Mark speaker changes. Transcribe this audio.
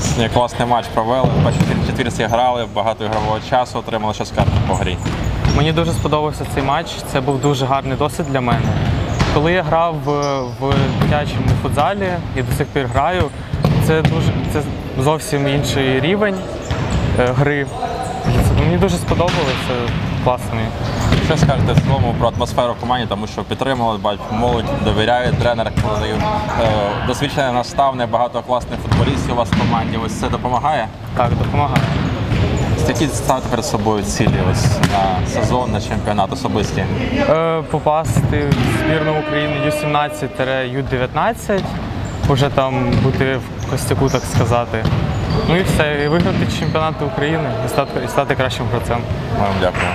Speaker 1: Сьогодні класний матч провели. В першій четвірці грали, багато ігрового часу, отримали ще скарб по грі.
Speaker 2: Мені дуже сподобався цей матч. Це був дуже гарний досвід для мене. Коли я грав в, в дитячому футзалі і до сих пір граю, це дуже це зовсім інший рівень е, гри. Мені дуже сподобалося. Класний.
Speaker 1: Що скажете в цілому про атмосферу в команді, тому що підтримали, бачу, молодь довіряє, тренер е, досвідчений наставник, багато класних футболістів у вас в команді. Ось це допомагає.
Speaker 2: Так, допомагає.
Speaker 1: Які ставите перед собою цілі ось на сезон, на чемпіонат особисті?
Speaker 2: Е, попасти в збірну України Ю-17-Ю-19, вже там бути в костяку, так сказати. Ну і все, і виграти чемпіонат України і стати, і стати кращим гравцем.
Speaker 1: Вам дякуємо.